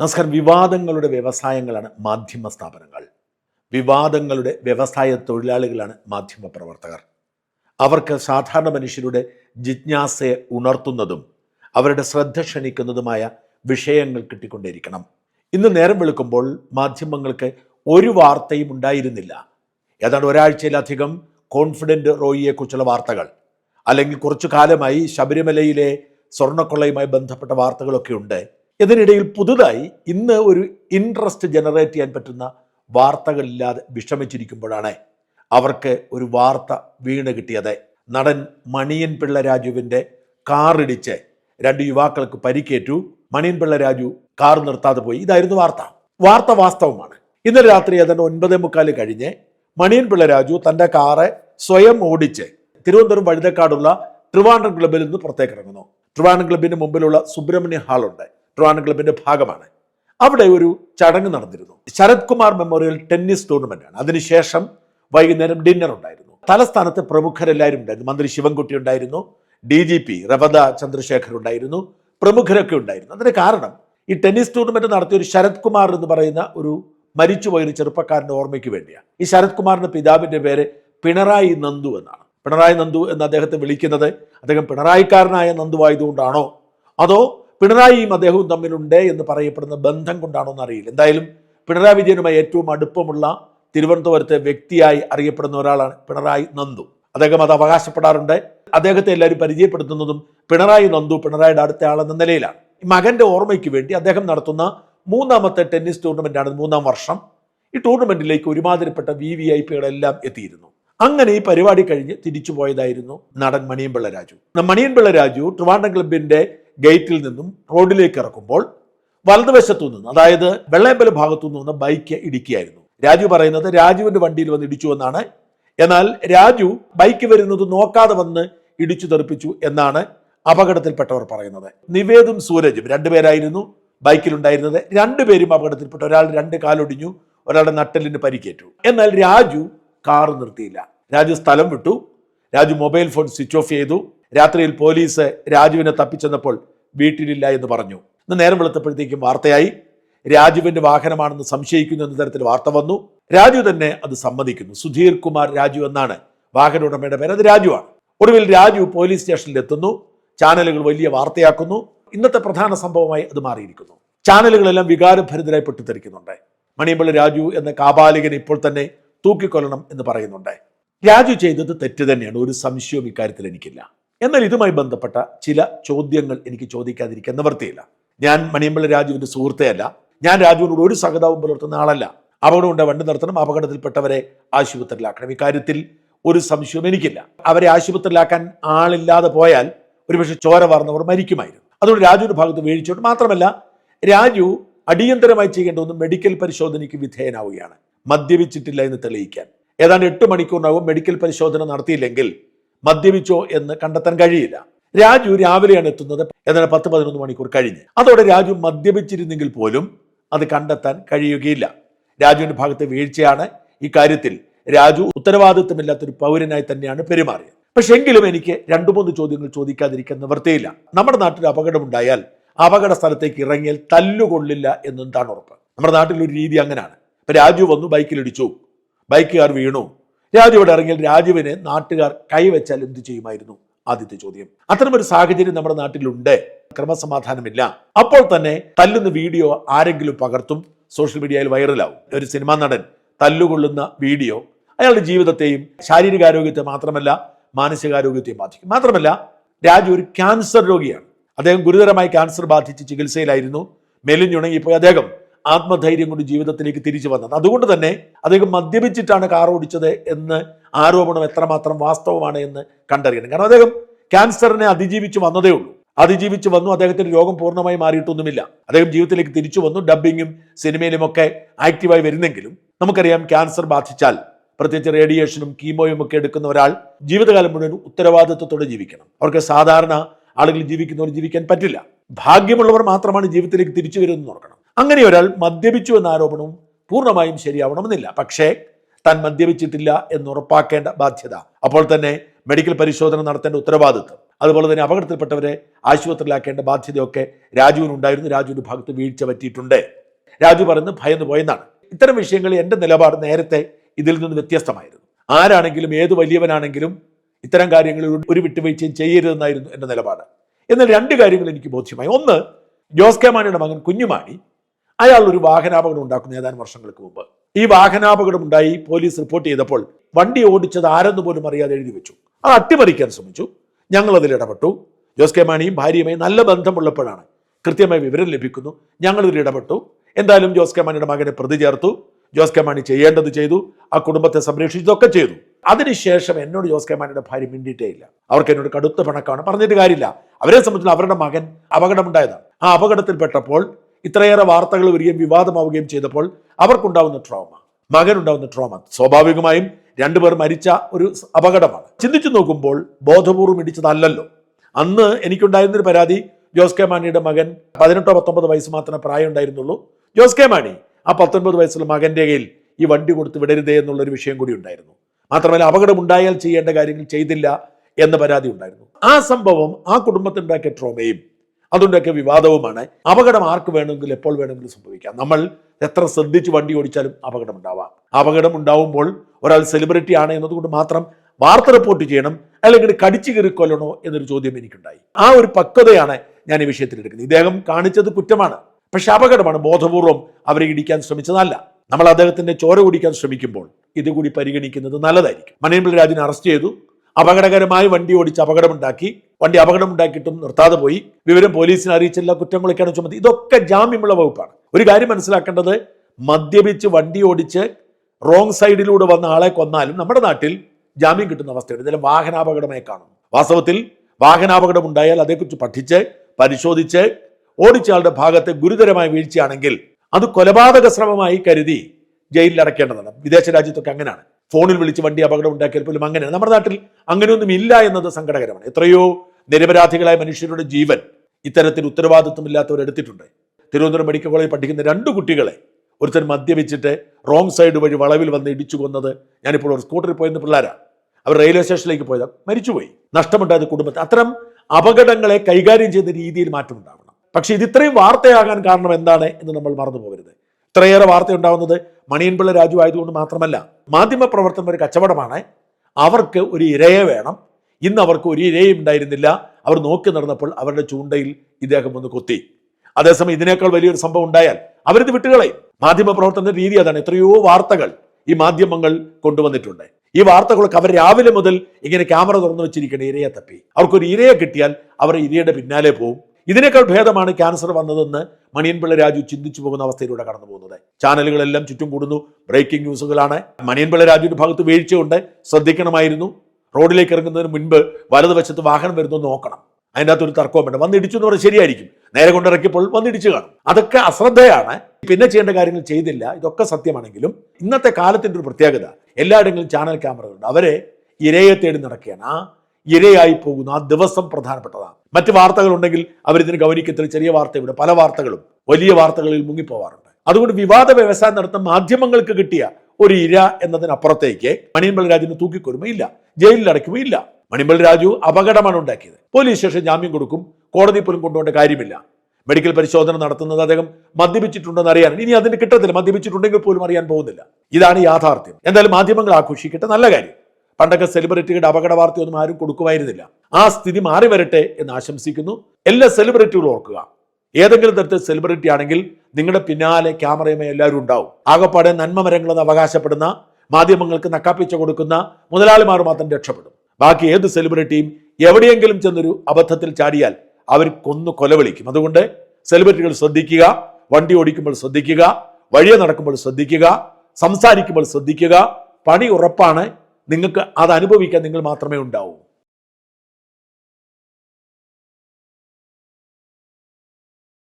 നമസ്കാരം. വിവാദങ്ങളുടെ വ്യവസായങ്ങളാണ് മാധ്യമ സ്ഥാപനങ്ങൾ. വിവാദങ്ങളുടെ വ്യവസായ തൊഴിലാളികളാണ് മാധ്യമ പ്രവർത്തകർ. അവർക്ക് സാധാരണ മനുഷ്യരുടെ ജിജ്ഞാസയെ ഉണർത്തുന്നതും അവരുടെ ശ്രദ്ധ ക്ഷണിക്കുന്നതുമായ വിഷയങ്ങൾ കിട്ടിക്കൊണ്ടിരിക്കണം ഇന്ന് നേരം വെളുക്കുമ്പോൾ മാധ്യമങ്ങൾക്ക് ഒരു വാർത്തയും ഉണ്ടായിരുന്നില്ല. ഏതാണ്ട് ഒരാഴ്ചയിലധികം കോൺഫിഡന്റ് റോയിയെക്കുറിച്ചുള്ള വാർത്തകൾ അല്ലെങ്കിൽ കുറച്ചു കാലമായി ശബരിമലയിലെ സ്വർണക്കൊള്ളയുമായി ബന്ധപ്പെട്ട വാർത്തകളൊക്കെ ഉണ്ട്. ഇതിനിടയിൽ പുതുതായി ഇന്ന് ഒരു ഇൻട്രസ്റ്റ് ജനറേറ്റ് ചെയ്യാൻ പറ്റുന്ന വാർത്തകളില്ലാതെ വിഷമിച്ചിരിക്കുമ്പോഴാണ് അവർക്ക് ഒരു വാർത്ത വീണ് കിട്ടിയത്. നടൻ മണിയൻ പിള്ള രാജുവിന്റെ കാറിടിച്ച് രണ്ട് യുവാക്കൾക്ക് പരിക്കേറ്റു. മണിയൻ പിള്ള രാജു കാർ നിർത്താതെ പോയി. ഇതായിരുന്നു വാർത്ത. വാർത്ത വാസ്തവമാണ്. ഇന്നലെ രാത്രി ഏതാണ്ട് ഒൻപതേ മുക്കാൽ കഴിഞ്ഞ് മണിയൻ പിള്ള രാജു തന്റെ കാറ് സ്വയം ഓടിച്ച് തിരുവനന്തപുരം വഴുതക്കാടുള്ള ട്രിവാൻഡ്രം ക്ലബിൽ നിന്ന് പുറത്തേക്ക് ഇറങ്ങുന്നു. ട്രിവാൻഡ്രം ക്ലബിന് മുമ്പിലുള്ള സുബ്രഹ്മണ്യ ഹാളുണ്ട്. ട്രിവാൻഡ്രം ക്ലബിന്റെ ഭാഗമാണ്. അവിടെ ഒരു ചടങ്ങ് നടന്നിരുന്നു. Sarath Kumar memorial tennis tournament ആണ് അതിനുശേഷം വൈകുന്നേരം ഡിന്നർ ഉണ്ടായിരുന്നു. തലസ്ഥാനത്തെ പ്രമുഖരെല്ലാവരും ഉണ്ടായിരുന്നു. മന്ത്രി ശിവൻകുട്ടി ഉണ്ടായിരുന്നു. D G P Ravada Chandrasekhar ഉണ്ടായിരുന്നു. പ്രമുഖരൊക്കെ ഉണ്ടായിരുന്നു. അതിന് കാരണം ഈ ടെന്നീസ് ടൂർണമെന്റ് നടത്തിയ ഒരു ശരത് കുമാർ എന്ന് പറയുന്ന ഒരു മരിച്ചുപോയ ഒരു ചെറുപ്പക്കാരന്റെ ഓർമ്മയ്ക്ക് വേണ്ടിയാണ്. ഈ ശരത് കുമാറിന്റെ പിതാവിന്റെ പേര് പിണറായി നന്ദു എന്നാണ്. പിണറായി നന്ദു എന്ന് അദ്ദേഹത്തെ വിളിക്കുന്നത് അദ്ദേഹം പിണറായിക്കാരനായ നന്ദു ആയതുകൊണ്ടാണോ? അതോ പിണറായിയും അദ്ദേഹവും തമ്മിലുണ്ട് എന്ന് പറയപ്പെടുന്ന ബന്ധം കൊണ്ടാണോ എന്ന് അറിയില്ല. എന്തായാലും പിണറായി വിജയനുമായി ഏറ്റവും അടുപ്പമുള്ള തിരുവനന്തപുരത്തെ വ്യക്തിയായി അറിയപ്പെടുന്ന ഒരാളാണ് പിണറായി നന്ദു. അദ്ദേഹം അത് അവകാശപ്പെടാറുണ്ട്. അദ്ദേഹത്തെ എല്ലാവരും പരിചയപ്പെടുത്തുന്നതും പിണറായി നന്ദു പിണറായിയുടെ അടുത്ത ആളെന്ന നിലയിലാണ്. മകന്റെ ഓർമ്മയ്ക്ക് വേണ്ടി അദ്ദേഹം നടത്തുന്ന മൂന്നാമത്തെ ടെന്നീസ് ടൂർണമെന്റ് ആണ് മൂന്നാം വർഷം. ഈ ടൂർണമെന്റിലേക്ക് ഒരുമാതിരിപ്പെട്ട വി വി ഐ പികളെല്ലാം എത്തിയിരുന്നു. അങ്ങനെ ഈ പരിപാടി കഴിഞ്ഞ് തിരിച്ചു പോയതായിരുന്നു നടൻ മണിയൻപിള്ള രാജു. മണിയൻപിള്ള രാജു ട്രിവാൻഡ്രം ക്ലബിന്റെ ഗേറ്റിൽ നിന്നും റോഡിലേക്ക് ഇറക്കുമ്പോൾ വലതുവശത്തു നിന്ന് അതായത് വെള്ളയമ്പല ഭാഗത്തു നിന്ന് ബൈക്ക് ഇടിക്കുകയായിരുന്നു. രാജു പറയുന്നത് രാജുവിന്റെ വണ്ടിയിൽ വന്ന് ഇടിച്ചു എന്നാണ്. എന്നാൽ രാജു ബൈക്ക് വരുന്നത് നോക്കാതെ വന്ന് ഇടിച്ചു തെറിപ്പിച്ചു എന്നാണ് അപകടത്തിൽപ്പെട്ടവർ പറയുന്നത്. നിവേദും സൂരജും രണ്ടുപേരായിരുന്നു ബൈക്കിലുണ്ടായിരുന്നത്. രണ്ടുപേരും അപകടത്തിൽപ്പെട്ടു. ഒരാൾ രണ്ട് കാലൊടിഞ്ഞു ഒരാളുടെ നട്ടലിന് പരിക്കേറ്റു. എന്നാൽ രാജു കാർ നിർത്തിയില്ല. രാജു സ്ഥലം വിട്ടു. Raju mobile phone switch off ചെയ്തു. രാത്രിയിൽ പോലീസ് രാജുവിനെ തപ്പിച്ചെന്നപ്പോൾ വീട്ടിലില്ല എന്ന് പറഞ്ഞു. ഇന്ന് നേരം വെളുത്തപ്പോഴത്തേക്കും വാർത്തയായി. രാജുവിന്റെ വാഹനമാണെന്ന് സംശയിക്കുന്നു എന്ന തരത്തിൽ വാർത്ത വന്നു. രാജു തന്നെ അത് സമ്മതിക്കുന്നു. സുധീർ കുമാർ രാജു എന്നാണ് വാഹന ഉടമയുടെ പേര്. അത് രാജുവാണ്. ഒടുവിൽ രാജു പോലീസ് സ്റ്റേഷനിൽ എത്തുന്നു. ചാനലുകൾ വലിയ വാർത്തയാക്കുന്നു. ഇന്നത്തെ പ്രധാന സംഭവമായി അത് മാറിയിരിക്കുന്നു. ചാനലുകളെല്ലാം വികാരഭരിതരായി പൊട്ടിത്തെറിക്കുന്നുണ്ട്. മണിയമ്പള്ളി രാജു എന്ന കാപാലികനെ ഇപ്പോൾ തന്നെ തൂക്കിക്കൊല്ലണം എന്ന് പറയുന്നുണ്ട്. രാജു ചെയ്തത് തെറ്റ് തന്നെയാണ്. ഒരു സംശയവും ഇക്കാര്യത്തിൽ എനിക്കില്ല. എന്നാൽ ഇതുമായി ബന്ധപ്പെട്ട ചില ചോദ്യങ്ങൾ എനിക്ക് ചോദിക്കാതിരിക്കാൻ നിവർത്തിയില്ല ഞാൻ മണിയമ്പള്ളി രാജുവിന്റെ സുഹൃത്തെയല്ല. ഞാൻ രാജുവിനോട് ഒരു സഹതാവും പുലർത്തുന്ന ആളല്ല. അപകടം ഉണ്ടെ വണ്ടി നിർത്തണം അപകടത്തിൽപ്പെട്ടവരെ ആശുപത്രിയിലാക്കണം. ഇക്കാര്യത്തിൽ ഒരു സംശയവും എനിക്കില്ല. അവരെ ആശുപത്രിയിലാക്കാൻ ആളില്ലാതെ പോയാൽ ഒരുപക്ഷെ ചോര വാർന്നവർ മരിക്കുമായിരുന്നു. അതുകൊണ്ട് രാജുവിന്റെ ഭാഗത്ത് വീഴ്ചയുണ്ട്. മാത്രമല്ല രാജു അടിയന്തരമായി ചെയ്യേണ്ട ഒന്ന് മെഡിക്കൽ പരിശോധനയ്ക്ക് വിധേയനാവുകയാണ്. മദ്യപിച്ചിട്ടില്ല എന്ന് തെളിയിക്കാൻ. ഏതാണ്ട് എട്ട് മണിക്കൂറിനകം മെഡിക്കൽ പരിശോധന നടത്തിയില്ലെങ്കിൽ മദ്യപിച്ചോ എന്ന് കണ്ടെത്താൻ കഴിയില്ല. രാജു രാവിലെയാണ് എത്തുന്നത് എന്നാൽ പത്ത് പതിനൊന്ന് മണിക്കൂർ കഴിഞ്ഞ്. അതോടെ രാജു മദ്യപിച്ചിരുന്നെങ്കിൽ പോലും അത് കണ്ടെത്താൻ കഴിയുകയില്ല. രാജുവിന്റെ ഭാഗത്തെ വീഴ്ചയാണ് ഈ കാര്യത്തിൽ രാജു ഉത്തരവാദിത്വമില്ലാത്തൊരു പൗരനായി തന്നെയാണ് പെരുമാറിയത്. പക്ഷെ എങ്കിലും എനിക്ക് രണ്ടു മൂന്ന് ചോദ്യങ്ങൾ ചോദിക്കാതിരിക്കാൻ നിവൃത്തിയില്ല. നമ്മുടെ നാട്ടിൽ അപകടമുണ്ടായാൽ അപകട സ്ഥലത്തേക്ക് ഇറങ്ങിയാൽ തല്ലുകൊള്ളില്ല എന്നെന്താണ് ഉറപ്പ്. നമ്മുടെ നാട്ടിലൊരു രീതി അങ്ങനെയാണ്. ഇപ്പൊ രാജു വന്നു ബൈക്കിലിടിച്ചു ബൈക്കുകാർ വീണു. രാജു ഇവിടെ ഇറങ്ങിയാൽ രാജുവിനെ നാട്ടുകാർ കൈവച്ചാൽ എന്ത് ചെയ്യുമായിരുന്നു? ആദ്യത്തെ ചോദ്യം. അത്തരമൊരു സാഹചര്യം നമ്മുടെ നാട്ടിലുണ്ട്. ക്രമസമാധാനമില്ല. അപ്പോൾ തന്നെ തല്ലുന്ന വീഡിയോ ആരെങ്കിലും പകർത്തും? സോഷ്യൽ മീഡിയയിൽ വൈറലാവും. ഒരു സിനിമാ നടൻ തല്ലുകൊള്ളുന്ന വീഡിയോ അയാളുടെ ജീവിതത്തെയും ശാരീരികാരോഗ്യത്തെ മാത്രമല്ല മാനസികാരോഗ്യത്തെയും ബാധിക്കും. മാത്രമല്ല രാജു ഒരു ക്യാൻസർ രോഗിയാണ്. അദ്ദേഹം ഗുരുതരമായി ക്യാൻസർ ബാധിച്ച് ചികിത്സയിലായിരുന്നു. മെലിഞ്ഞുണങ്ങിപ്പോയി അദ്ദേഹം. ആത്മധൈര്യം കൊണ്ട് ജീവിതത്തിലേക്ക് തിരിച്ചു വന്നത്. അതുകൊണ്ട് തന്നെ അദ്ദേഹം മദ്യപിച്ചിട്ടാണ് കാർ ഓടിച്ചത് എന്ന് ആരോപണം എത്രമാത്രം വാസ്തവമാണ് എന്ന് കണ്ടറിയണം. കാരണം അദ്ദേഹം ക്യാൻസറിനെ അതിജീവിച്ച് വന്നതേ ഉള്ളൂ. അതിജീവിച്ച് വന്നു അദ്ദേഹത്തിന്റെ രോഗം പൂർണമായി മാറിയിട്ടൊന്നുമില്ല. അദ്ദേഹം ജീവിതത്തിലേക്ക് തിരിച്ചു വന്നു ഡബ്ബിങ്ങും സിനിമയിലും ഒക്കെ ആക്റ്റീവായി വരുന്നെങ്കിലും നമുക്കറിയാം ക്യാൻസർ ബാധിച്ചാൽ പ്രത്യേകിച്ച് റേഡിയേഷനും കീമോയും ഒക്കെ എടുക്കുന്ന ഒരാൾ ജീവിതകാലം മുഴുവൻ ഉത്തരവാദിത്വത്തോടെ ജീവിക്കണം. അവർക്ക് സാധാരണ ആളുകൾ ജീവിക്കുന്നവർ ജീവിക്കാൻ പറ്റില്ല. ഭാഗ്യമുള്ളവർ മാത്രമാണ് ജീവിതത്തിലേക്ക് തിരിച്ചു വരുമെന്ന് ഓർക്കണം. അങ്ങനെ ഒരാൾ മദ്യപിച്ചു എന്ന ആരോപണവും പൂർണമായും ശരിയാവണമെന്നില്ല. പക്ഷേ താൻ മദ്യപിച്ചിട്ടില്ല എന്ന് ഉറപ്പാക്കേണ്ട ബാധ്യത. അപ്പോൾ തന്നെ മെഡിക്കൽ പരിശോധന നടത്തേണ്ട ഉത്തരവാദിത്വം. അതുപോലെ തന്നെ അപകടത്തിൽപ്പെട്ടവരെ ആശുപത്രിയിലാക്കേണ്ട ബാധ്യതയൊക്കെ രാജുവിനുണ്ടായിരുന്നു രാജുവിന്റെ ഭാഗത്ത് വീഴ്ച പറ്റിയിട്ടുണ്ട്. രാജു പറയുന്നത് ഭയന്ന് പോയെന്നാണ്. ഇത്തരം വിഷയങ്ങളിൽ എന്റെ നിലപാട് നേരത്തെ ഇതിൽ നിന്ന് വ്യത്യസ്തമായിരുന്നു. ആരാണെങ്കിലും ഏത് വലിയവനാണെങ്കിലും ഇത്തരം കാര്യങ്ങളിൽ ഒരു വിട്ടുവീഴ്ചയും ചെയ്യരുതെന്നായിരുന്നു എന്റെ നിലപാട്. എന്നാൽ രണ്ട് കാര്യങ്ങൾ എനിക്ക് ബോധ്യമായി. ഒന്ന് ജോസ് കെ മാണിയുടെ മകൻ കുഞ്ഞുമാണി. അയാൾ ഒരു വാഹനാപകടം ഉണ്ടാക്കുന്ന ഏതാനും വർഷങ്ങൾക്ക് മുമ്പ്. ഈ വാഹനാപകടം ഉണ്ടായി പോലീസ് റിപ്പോർട്ട് ചെയ്തപ്പോൾ വണ്ടി ഓടിച്ചത് ആരെന്ന് പോലും അറിയാതെ എഴുതി വെച്ചു. അത് അട്ടിമറിക്കാൻ ശ്രമിച്ചു. ഞങ്ങൾ അതിൽ ഇടപെട്ടു. ജോസ് കെ മാണിയും ഭാര്യയുമായി നല്ല ബന്ധമുള്ളപ്പോഴാണ് കൃത്യമായ വിവരം ലഭിക്കുന്നു. ഞങ്ങൾ ഇതിൽ ഇടപെട്ടു. എന്തായാലും ജോസ് കെ മാണിയുടെ മകനെ പ്രതി ചേർത്തു. ജോസ് കെ മാണി ചെയ്യേണ്ടത് ചെയ്തു. ആ കുടുംബത്തെ സംരക്ഷിച്ചതൊക്കെ ചെയ്തു. അതിനുശേഷം എന്നോട് ജോസ് കെ മാണിയുടെ ഭാര്യ മിണ്ടിയിട്ടേ ഇല്ല. അവർക്ക് എന്നോട് കടുത്ത പിണക്കാണ് പറഞ്ഞിട്ട് കാര്യമില്ല. അവരെ സംബന്ധിച്ച് അവരുടെ മകൻ അപകടമുണ്ടായതാണ്. ആ അപകടത്തിൽപ്പെട്ടപ്പോൾ ഇത്രയേറെ വാർത്തകൾ വരികയും വിവാദമാവുകയും ചെയ്തപ്പോൾ അവർക്കുണ്ടാവുന്ന ട്രോമ മകനുണ്ടാവുന്ന ട്രോമ സ്വാഭാവികമായും രണ്ടുപേർ മരിച്ച ഒരു അപകടമാണ്. ചിന്തിച്ചു നോക്കുമ്പോൾ ബോധപൂർവം ഇടിച്ചതല്ലല്ലോ. അന്ന് എനിക്കുണ്ടായിരുന്നൊരു പരാതി ജോസ് കെ മാണിയുടെ മകൻ പതിനെട്ടോ പത്തൊമ്പത് വയസ്സ് മാത്രമേ പ്രായം ഉണ്ടായിരുന്നുള്ളൂ ജോസ് കെ മാണി ആ പത്തൊൻപത് വയസ്സുള്ള മകന്റെ കയ്യിൽ ഈ വണ്ടി കൊടുത്ത് വിടരുതേ എന്നുള്ളൊരു വിഷയം കൂടി ഉണ്ടായിരുന്നു. മാത്രമല്ല അപകടമുണ്ടായാൽ ചെയ്യേണ്ട കാര്യങ്ങൾ ചെയ്തില്ല എന്ന പരാതി ഉണ്ടായിരുന്നു. ആ സംഭവം ആ കുടുംബത്തിനുണ്ടാക്കിയ ട്രോമയും അതുണ്ടാക്കിയ വിവാദവുമാണ്. അപകടം ആർക്ക് വേണമെങ്കിലും എപ്പോൾ വേണമെങ്കിലും സംഭവിക്കാം. നമ്മൾ എത്ര ശ്രദ്ധിച്ച് വണ്ടി ഓടിച്ചാലും അപകടം ഉണ്ടാവാം അപകടം ഉണ്ടാവുമ്പോൾ ഒരാൾ സെലിബ്രിറ്റി ആണ് എന്നതുകൊണ്ട് മാത്രം വാർത്ത റിപ്പോർട്ട് ചെയ്യണം അല്ലെങ്കിൽ കടിച്ചു കയറി കൊല്ലണോ എന്നൊരു ചോദ്യം എനിക്കുണ്ടായി. ആ ഒരു പക്വതയാണ് ഞാൻ ഈ വിഷയത്തിൽ എടുക്കുന്നത്. ഇദ്ദേഹം കാണിച്ചത് കുറ്റമാണ്. പക്ഷെ അപകടമാണ്. ബോധപൂർവം അവരെ ഇടിക്കാൻ ശ്രമിച്ചതല്ല. നമ്മൾ അദ്ദേഹത്തിന്റെ ചോര കുടിക്കാൻ ശ്രമിക്കുമ്പോൾ ഇതുകൂടി പരിഗണിക്കുന്നത് നല്ലതായിരിക്കും. മണിയമ്പിൾ രാജിനെ അറസ്റ്റ് ചെയ്തു. അപകടകരമായി വണ്ടി ഓടിച്ച് അപകടമുണ്ടാക്കി. വണ്ടി അപകടമുണ്ടാക്കിയിട്ടും നിർത്താതെ പോയി. വിവരം പോലീസിനെ അറിയിച്ചില്ല കുറ്റങ്ങളൊക്കെയാണ് ചുമത്തി. ഇതൊക്കെ ജാമ്യമുള്ള വകുപ്പാണ്. ഒരു കാര്യം മനസ്സിലാക്കേണ്ടത് മദ്യപിച്ച് വണ്ടി ഓടിച്ച് റോങ് സൈഡിലൂടെ വന്ന ആളെ കൊന്നാലും നമ്മുടെ നാട്ടിൽ ജാമ്യം കിട്ടുന്ന അവസ്ഥയുണ്ട് ഇതിലെ വാഹനാപകടമായി കാണും വാസ്തവത്തിൽ വാഹനാപകടം ഉണ്ടായാൽ അതേക്കുറിച്ച് പഠിച്ച് പരിശോധിച്ച് ഓടിച്ചയാളുടെ ഭാഗത്തെ ഗുരുതരമായ വീഴ്ചയാണെങ്കിൽ അത് കൊലപാതക ശ്രമമായി കരുതി ജയിലിൽ അടക്കേണ്ടതാണ് വിദേശ രാജ്യത്തൊക്കെ അങ്ങനെയാണ്. ഫോണിൽ വിളിച്ച് വണ്ടി അപകടം ഉണ്ടാക്കിയാൽ പോലും അങ്ങനെയാണ്. നമ്മുടെ നാട്ടിൽ അങ്ങനെയൊന്നും ഇല്ല എന്നത് സങ്കടകരമാണ്. എത്രയോ നിരപരാധികളായ മനുഷ്യരുടെ ജീവൻ ഇത്തരത്തിൽ ഉത്തരവാദിത്വമില്ലാത്തവർ എടുത്തിട്ടുണ്ട്. തിരുവനന്തപുരം മെഡിക്കൽ കോളേജിൽ പഠിക്കുന്ന രണ്ട് കുട്ടികളെ ഒരുത്തൻ മദ്യപിച്ചിട്ട് റോങ് സൈഡ് വഴി വളവിൽ വന്ന് ഇടിച്ചു കൊന്നത് ഞാനിപ്പോൾ ഒരു സ്കൂട്ടറിൽ പോയിരുന്ന പിള്ളേരാണ്. അവർ റെയിൽവേ സ്റ്റേഷനിലേക്ക് പോയത്. മരിച്ചുപോയി. നഷ്ടമുണ്ടായത് കുടുംബത്തിൽ. അത്തരം അപകടങ്ങളെ കൈകാര്യം ചെയ്യുന്ന രീതിയിൽ മാറ്റമുണ്ടാവണം പക്ഷേ ഇത് ഇത്രയും വാർത്തയാകാൻ കാരണം എന്താണ് എന്ന് നമ്മൾ മറന്നു പോകരുത് ഇത്രയേറെ വാർത്ത ഉണ്ടാവുന്നത് മണിയൻപിള്ള രാജു ആയതുകൊണ്ട് മാത്രമല്ല മാധ്യമ പ്രവർത്തനം ഒരു കച്ചവടമാണ്. അവർക്ക് ഒരു ഇരയെ വേണം. ഇന്ന് അവർക്ക് ഒരു ഇരയും ഉണ്ടായിരുന്നില്ല. അവർ നോക്കി നടന്നപ്പോൾ അവരുടെ ചൂണ്ടയിൽ ഇദ്ദേഹം ഒന്ന് കൊത്തി. അതേസമയം ഇതിനേക്കാൾ വലിയൊരു സംഭവം ഉണ്ടായാൽ അവരിത് വിട്ടുകളയും. മാധ്യമ പ്രവർത്തന രീതി അതാണ്. എത്രയോ വാർത്തകൾ ഈ മാധ്യമങ്ങൾ കൊണ്ടുവന്നിട്ടുണ്ട്. ഈ വാർത്തകളൊക്കെ അവർ രാവിലെ മുതൽ ഇങ്ങനെ ക്യാമറ തുറന്നു വെച്ചിരിക്കുന്ന ഇരയെ തപ്പി. അവർക്കൊരു ഇരയെ കിട്ടിയാൽ അവർ ഇരയുടെ പിന്നാലെ പോവും. ഇതിനേക്കാൾ ഭേദമാണ് ക്യാൻസർ വന്നതെന്ന് മണിയൻപിള്ള രാജു ചിന്തിച്ചു പോകുന്ന അവസ്ഥയിലൂടെ കടന്നു പോകുന്നത്. ചാനലുകളെല്ലാം ചുറ്റും കൂടുന്നു. ബ്രേക്കിംഗ് ന്യൂസുകളാണ്. മണിയൻപിള്ള രാജുവിന്റെ ഭാഗത്ത് വീഴ്ചയുണ്ട്. ശ്രദ്ധിക്കണമായിരുന്നു. റോഡിലേക്ക് ഇറങ്ങുന്നതിന് മുൻപ് വലതുവശത്ത് വാഹനം വരുന്നു നോക്കണം. അതിന്റെ അകത്തൊരു തർക്കവും വേണ്ട. വന്നിടിച്ചു എന്ന് പറഞ്ഞാൽ ശരിയായിരിക്കും. നേരെ കൊണ്ടിറക്കിയപ്പോൾ വന്നിടിച്ചു കാണും. അതൊക്കെ അശ്രദ്ധയാണ്. പിന്നെ ചെയ്യേണ്ട കാര്യങ്ങൾ ചെയ്തില്ല. ഇതൊക്കെ സത്യമാണെങ്കിലും ഇന്നത്തെ കാലത്തിന്റെ ഒരു പ്രത്യേകത എല്ലായിടങ്ങളിലും ചാനൽ ക്യാമറകളുണ്ട്. അവരെ ഇരയെ തേടി നടക്കുകയാണ്. ആ ഇരയായി പോകുന്നു ആ ദിവസം പ്രധാനപ്പെട്ടതാണ്. മറ്റ് വാർത്തകളുണ്ടെങ്കിൽ അവരിതിന് ഗൗനിക്കത്തിൽ ചെറിയ വാർത്തയുടെ പല വാർത്തകളും വലിയ വാർത്തകളിൽ മുങ്ങിപ്പോവാറുണ്ട്. അതുകൊണ്ട് വിവാദ വ്യവസായം നടത്തുന്ന മാധ്യമങ്ങൾക്ക് കിട്ടിയ ഒരു ഇര എന്നതിനപ്പുറത്തേക്ക് മണിയമ്പൽ രാജുവിന് തൂക്കിക്കൊരുമയില്ല ജയിലിൽ അടയ്ക്കുകയില്ല മണിമ്പൽ രാജു അപകടമാണ് ഉണ്ടാക്കിയത്. പോലീസ് സ്റ്റേഷൻ ജാമ്യം കൊടുക്കും. കോടതി പോലും കൊണ്ടുപോകേണ്ട കാര്യമില്ല. മെഡിക്കൽ പരിശോധന നടത്തുന്നത് അദ്ദേഹം മദ്യപിച്ചിട്ടുണ്ടെന്ന് അറിയാൻ ഇനി അതിന് കിട്ടത്തില്ല. മദ്യപിച്ചിട്ടുണ്ടെങ്കിൽ പോലും അറിയാൻ പോകുന്നില്ല. ഇതാണ് യാഥാർത്ഥ്യം. എന്തായാലും മാധ്യമങ്ങൾ ആഘോഷിക്കട്ടെ. നല്ല കാര്യം. പണ്ടൊക്കെ സെലിബ്രിറ്റികളുടെ അപകട വാർത്തയൊന്നും ആരും കൊടുക്കുമായിരുന്നില്ല. ആ സ്ഥിതി മാറി വരട്ടെ എന്ന് ആശംസിക്കുന്നു. എല്ലാ സെലിബ്രിറ്റികളും ഓർക്കുക. ഏതെങ്കിലും തരത്തിൽ സെലിബ്രിറ്റി ആണെങ്കിൽ നിങ്ങളുടെ പിന്നാലെ ക്യാമറയുമായി എല്ലാവരും ഉണ്ടാവും. ആകപ്പാടെ നന്മ മരങ്ങളെന്ന് അവകാശപ്പെടുന്ന മാധ്യമങ്ങൾക്ക് നക്കാപ്പിച്ച കൊടുക്കുന്ന മുതലാളിമാർ മാത്രം രക്ഷപ്പെടും. ബാക്കി ഏത് സെലിബ്രിറ്റിയും എവിടെയെങ്കിലും ചെന്നൊരു അബദ്ധത്തിൽ ചാടിയാൽ അവർ കൊന്നു കൊലവിളിക്കും. അതുകൊണ്ട് സെലിബ്രിറ്റികൾ ശ്രദ്ധിക്കുക വണ്ടി ഓടിക്കുമ്പോൾ ശ്രദ്ധിക്കുക വഴിയെ നടക്കുമ്പോൾ ശ്രദ്ധിക്കുക സംസാരിക്കുമ്പോൾ ശ്രദ്ധിക്കുക പണി ഉറപ്പാണ്. നിങ്ങൾക്ക് അത് അനുഭവിക്കാൻ നിങ്ങൾ മാത്രമേ ഉണ്ടാവൂ.